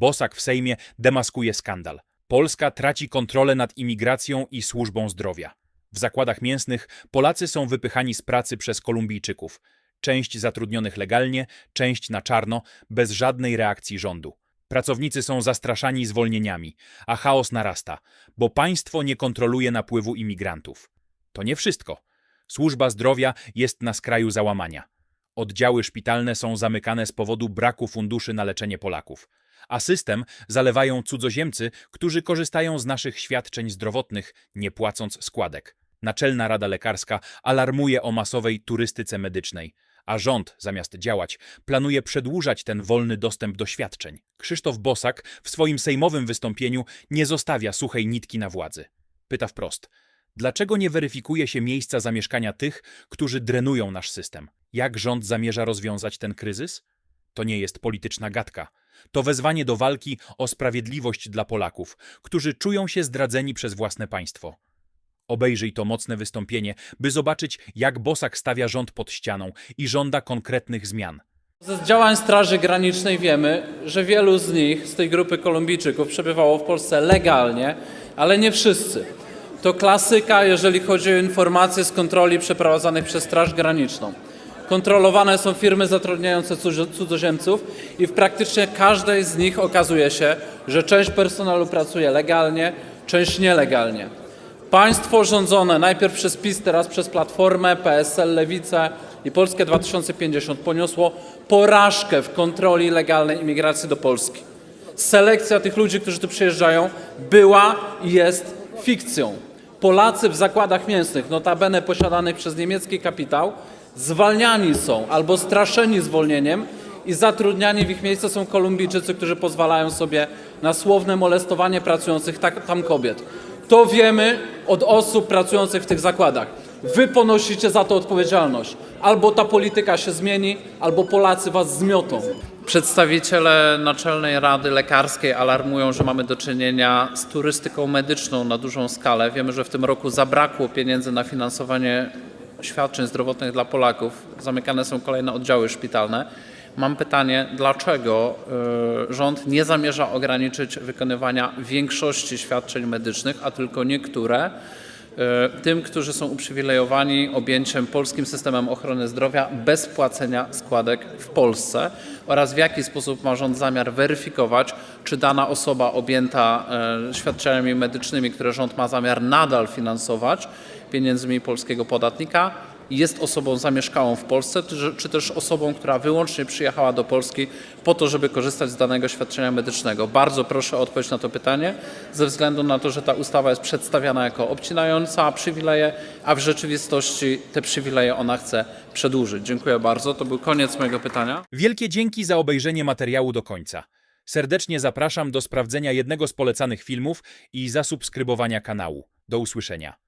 Bosak w Sejmie demaskuje skandal. Polska traci kontrolę nad imigracją i służbą zdrowia. W zakładach mięsnych Polacy są wypychani z pracy przez Kolumbijczyków. Część zatrudnionych legalnie, część na czarno, bez żadnej reakcji rządu. Pracownicy są zastraszani zwolnieniami, a chaos narasta, bo państwo nie kontroluje napływu imigrantów. To nie wszystko. Służba zdrowia jest na skraju załamania. Oddziały szpitalne są zamykane z powodu braku funduszy na leczenie Polaków, a system zalewają cudzoziemcy, którzy korzystają z naszych świadczeń zdrowotnych, nie płacąc składek. Naczelna Rada Lekarska alarmuje o masowej turystyce medycznej, a rząd, zamiast działać, planuje przedłużać ten wolny dostęp do świadczeń. Krzysztof Bosak w swoim sejmowym wystąpieniu nie zostawia suchej nitki na władzy. Pyta wprost: Dlaczego nie weryfikuje się miejsca zamieszkania tych, którzy drenują nasz system? Jak rząd zamierza rozwiązać ten kryzys? To nie jest polityczna gadka. To wezwanie do walki o sprawiedliwość dla Polaków, którzy czują się zdradzeni przez własne państwo. Obejrzyj to mocne wystąpienie, by zobaczyć, jak Bosak stawia rząd pod ścianą i żąda konkretnych zmian. Z działań Straży Granicznej wiemy, że wielu z nich, z tej grupy Kolumbijczyków, przebywało w Polsce legalnie, ale nie wszyscy. To klasyka, jeżeli chodzi o informacje z kontroli przeprowadzanych przez Straż Graniczną. Kontrolowane są firmy zatrudniające cudzo- cudzoziemców i w praktycznie każdej z nich okazuje się, że część personelu pracuje legalnie, część nielegalnie. Państwo rządzone najpierw przez PiS, teraz przez Platformę, PSL, Lewicę i Polskie 2050 poniosło porażkę w kontroli legalnej imigracji do Polski. Selekcja tych ludzi, którzy tu przyjeżdżają, była i jest fikcją. Polacy w zakładach mięsnych, notabene posiadanych przez niemiecki kapitał, zwalniani są albo straszeni zwolnieniem i zatrudniani w ich miejsce są Kolumbijczycy, którzy pozwalają sobie na słowne molestowanie pracujących tak, tam kobiet. To wiemy od osób pracujących w tych zakładach. Wy ponosicie za to odpowiedzialność. Albo ta polityka się zmieni, albo Polacy was zmiotą. Przedstawiciele Naczelnej Rady Lekarskiej alarmują, że mamy do czynienia z turystyką medyczną na dużą skalę. Wiemy, że w tym roku zabrakło pieniędzy na finansowanie świadczeń zdrowotnych dla Polaków. Zamykane są kolejne oddziały szpitalne. Mam pytanie, dlaczego y, rząd nie zamierza ograniczyć wykonywania większości świadczeń medycznych, a tylko niektóre, y, tym, którzy są uprzywilejowani objęciem polskim systemem ochrony zdrowia bez płacenia składek w Polsce oraz w jaki sposób ma rząd zamiar weryfikować, czy dana osoba objęta y, świadczeniami medycznymi, które rząd ma zamiar nadal finansować pieniędzmi polskiego podatnika, jest osobą zamieszkałą w Polsce, czy, też osobą, która wyłącznie przyjechała do Polski po to, żeby korzystać z danego świadczenia medycznego. Bardzo proszę o odpowiedź na to pytanie, ze względu na to, że ta ustawa jest przedstawiana jako obcinająca przywileje, a w rzeczywistości te przywileje ona chce przedłużyć. Dziękuję bardzo. To był koniec mojego pytania. Wielkie dzięki za obejrzenie materiału do końca. Serdecznie zapraszam do sprawdzenia jednego z polecanych filmów i zasubskrybowania kanału. Do usłyszenia.